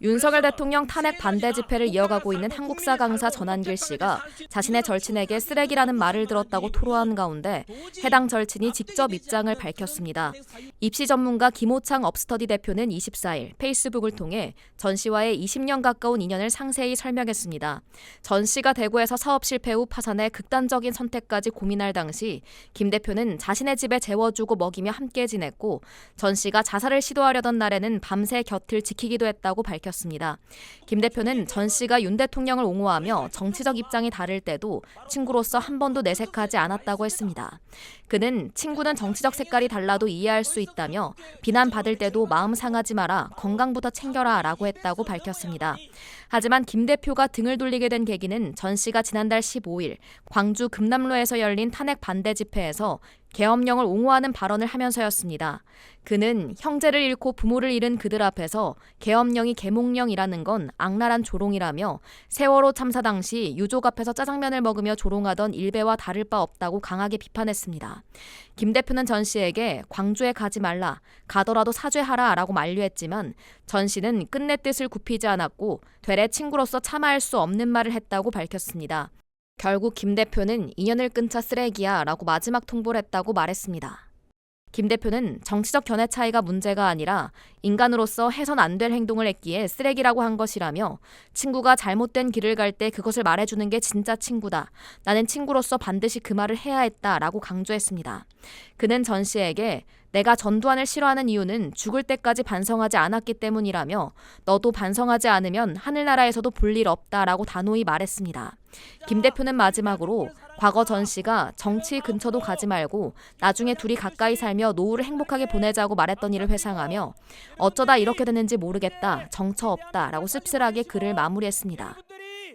윤석열 대통령 탄핵 반대 집회를 이어가고 있는 한국사 강사 전한길 씨가 자신의 절친에게 쓰레기라는 말을 들었다고 토로한 가운데 해당 절친이 직접 입장을 밝혔습니다. 입시 전문가 김호창 업스터디 대표는 24일 페이스북을 통해 전 씨와의 20년 가까운 인연을 상세히 설명했습니다. 전 씨가 대구에서 사업 실패 후 파산해 극단적인 선택까지 고민할 당시 김 대표는 자신의 집에 재워주고 먹이며 함께 지냈고 전 씨가 자살을 시도하려던 날에는 밤새 곁을 지키기도 했다고 밝혔습니다. 김 대표는 전 씨가 윤 대통령을 옹호하며 정치적 입장이 다를 때도 친구로서 한 번도 내색하지 않았다고 했습니다. 그는 친구는 정치적 색깔이 달라도 이해할 수 있다며 비난받을 때도 마음 상하지 마라 건강부터 챙겨라 라고 했다고 밝혔습니다. 하지만 김 대표가 등을 돌리게 된 계기는 전 씨가 지난달 15일 광주 금남로에서 열린 탄핵 반대 집회에서 계엄령을 옹호하는 발언을 하면서였습니다. 그는 형제를 잃고 부모를 잃은 그들 앞에서 계엄령이 계몽령이라는 건 악랄한 조롱이라며 세월호 참사 당시 유족 앞에서 짜장면을 먹으며 조롱하던 일베와 다를 바 없다고 강하게 비판했습니다. 김 대표는 전 씨에게 광주에 가지 말라, 가더라도 사죄하라 라고 만류했지만 전 씨는 끝내 뜻을 굽히지 않았고 되레 친구로서 참아할 수 없는 말을 했다고 밝혔습니다. 결국 김 대표는 인연을 끊자 쓰레기야 라고 마지막 통보를 했다고 말했습니다. 김 대표는 정치적 견해 차이가 문제가 아니라 인간으로서 해선 안 될 행동을 했기에 쓰레기라고 한 것이라며 친구가 잘못된 길을 갈 때 그것을 말해주는 게 진짜 친구다. 나는 친구로서 반드시 그 말을 해야 했다. 라고 강조했습니다. 그는 전 씨에게 내가 전두환을 싫어하는 이유는 죽을 때까지 반성하지 않았기 때문이라며 너도 반성하지 않으면 하늘나라에서도 볼 일 없다라고 단호히 말했습니다. 김 대표는 마지막으로 과거 전 씨가 정치 근처도 가지 말고 나중에 둘이 가까이 살며 노후를 행복하게 보내자고 말했던 일을 회상하며 어쩌다 이렇게 됐는지 모르겠다. 정처 없다라고 씁쓸하게 글을 마무리했습니다.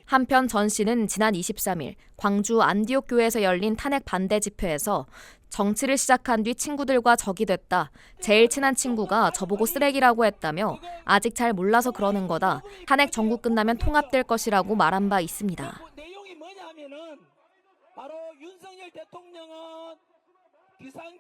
한편 전 씨는 지난 23일 광주 안디옥 교회에서 열린 탄핵 반대 집회에서 정치를 시작한 뒤 친구들과 적이 됐다. 제일 친한 친구가 저보고 쓰레기라고 했다며 아직 잘 몰라서 그러는 거다. 탄핵 정국 끝나면 통합될 것이라고 말한 바 있습니다. 그 내용이 뭐냐 하면은 바로 윤석열 대통령은 비상